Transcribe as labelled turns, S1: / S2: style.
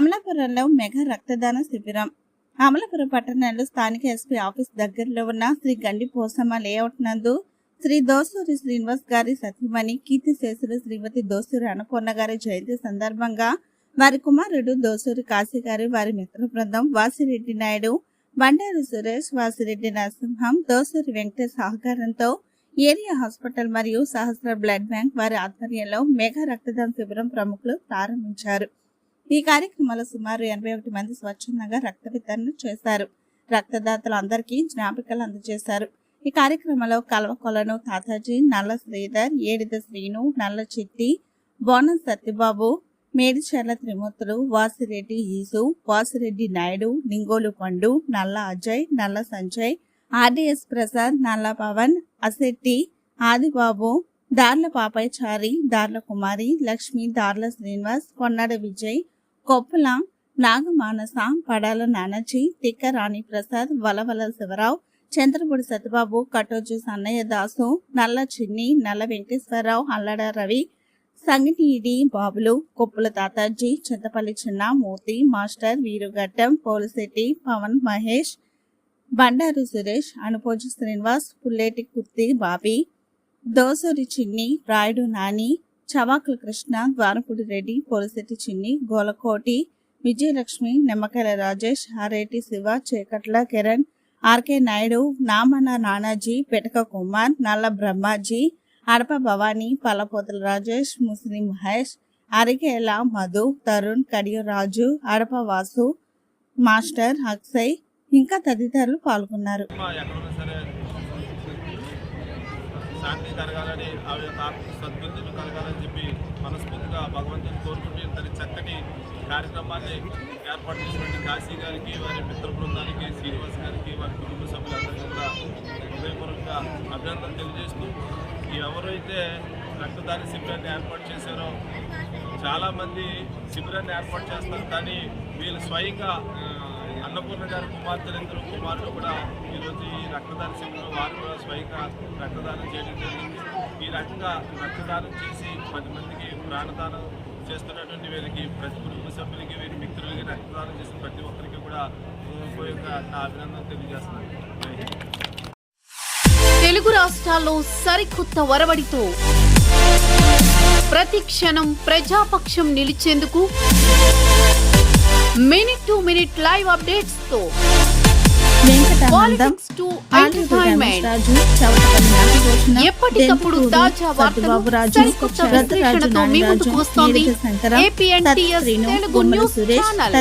S1: అమలాపురంలో మెగా రక్తదాన శిబిరం. అమలాపురం పట్టణంలో స్థానిక ఎస్పీ ఆఫీస్ దగ్గరలో ఉన్న శ్రీ గండి పోసమ్మ లేఅవుట్ నందు శ్రీ దోసూరి శ్రీనివాస్ గారి సతీమణి కీర్తిశేషులు శ్రీమతి దోసూరి అన్నపూర్ణ గారి జయంతి సందర్భంగా వారి కుమారుడు దోసూరి కాశీ గారి వారి మిత్ర బృందం వాసిరెడ్డి నాయుడు బండారు సురేష్ వాసిరెడ్డి నరసింహం దోసూరి వెంకటేష్ సహకారంతో ఏరియా హాస్పిటల్ మరియు సహస్ర బ్లడ్ బ్యాంక్ వారి ఆధ్వర్యంలో మెగా రక్తదాన శిబిరం ప్రముఖులు ప్రారంభించారు. ఈ కార్యక్రమంలో సుమారు ఎనభై ఒకటి మంది స్వచ్ఛందంగా రక్త వితరణ చేశారు. రక్తదాతలు అందరికీ జ్ఞాపికలు అందజేశారు. ఈ కార్యక్రమంలో కల్వ కొలను తాతాజీ నల్ల శ్రీధర్ ఏడిద శ్రీను నల్ల చిట్టి బోనం సత్యబాబు మేడిచర్ల త్రిమూర్తులు వాసిరెడ్డి ఈసు వాసిరెడ్డి నాయుడు నింగోలు పండు నల్ల అజయ్ నల్ల సంజయ్ ఆర్డిఎస్ ప్రసాద్ నల్ల పవన్ అశెట్టి ఆదిబాబు దార్ల పాపయ్చారి దార్ల కుమారి లక్ష్మి దార్ల శ్రీనివాస్ కొన్నాడ విజయ్ కొప్పుల నాగమానస పడాల నానాజీ తిక్క రాణి ప్రసాద్ వలవల శివరావు చంద్రపూడి సత్యబాబు కటోజు సన్నయ్య దాసు నల్ల చిన్ని నల్ల వెంకటేశ్వరరావు అల్లడ రవి సంగనీడి బాబులు Koppula Tataji Chintapalli Chinna Murthy master Veerugattam Polisetti Pawan Mahesh Bandaru Suresh Anupoju Srinivas Pulleti Kurthi Bobby Dosuri Chinni Rayudu Nani Chavakula Krishna Dwarapudi Reddy Polisetty Chinni Golakoti Vijayalakshmi Nimmakayala Rajesh Hareti Siva Chekatla Kiran RK Naidu Namana Nanaji Petaka Kumar Nalla Brahmaji Adapa Bhavani Pallapotala Rajesh Muslim Mahesh Arikela Madhu Tarun Kadiyaraju Adapa Vasu master Akshay ఇంకా తదితరులు పాల్గొన్నారు.
S2: శాంతి కలగాలని ఆ యొక్క ఆత్మ సద్బుద్ధిని కలగాలని చెప్పి మనస్ఫూర్తిగా భగవంతుని కోరుకుంటూ ఇంతటి చక్కటి కార్యక్రమాన్ని ఏర్పాటు చేసినటువంటి కాశీ గారికి వారి మిత్ర బృందానికి శ్రీనివాస్ గారికి వారి కుటుంబ సభ్యులందరికీ కూడా హృదయపూర్వకంగా అభినందనలు తెలియజేస్తూ ఎవరైతే రక్తదాన శిబిరాన్ని ఏర్పాటు చేశారో చాలామంది శిబిరాన్ని ఏర్పాటు చేస్తారు కానీ వీళ్ళు స్వయంగా అన్నపూర్ణ గారి కుమార్తెలిద్దరు కుమారులు కూడా ఈరోజు రక్తదాన శిబిరం వారు కూడా స్వయంగా రక్తదానం చేయడం జరిగింది. ఈ రకంగా రక్తదానం చేసి పది మందికి ప్రాణదానం చేస్తున్నటువంటి వీరికి ప్రతి కుటుంబ సభ్యులకి వీరి మిత్రులకి రక్తదానం చేసిన ప్రతి ఒక్కరికి కూడా ఉపయోగంగా నా అభినందన తెలియజేస్తున్నాను.
S3: తెలుగు రాష్ట్రాల్లో సరికొత్త వరవడితో ప్రతి క్షణం ప్రజాపక్షం నిలిచేందుకు minute to minute live updates
S1: Nagabhushanam,
S3: ఎప్పటికప్పుడు తాజా వార్తలు
S1: రాజు శంకరం,
S3: తెలుగు న్యూస్ ఛానల్.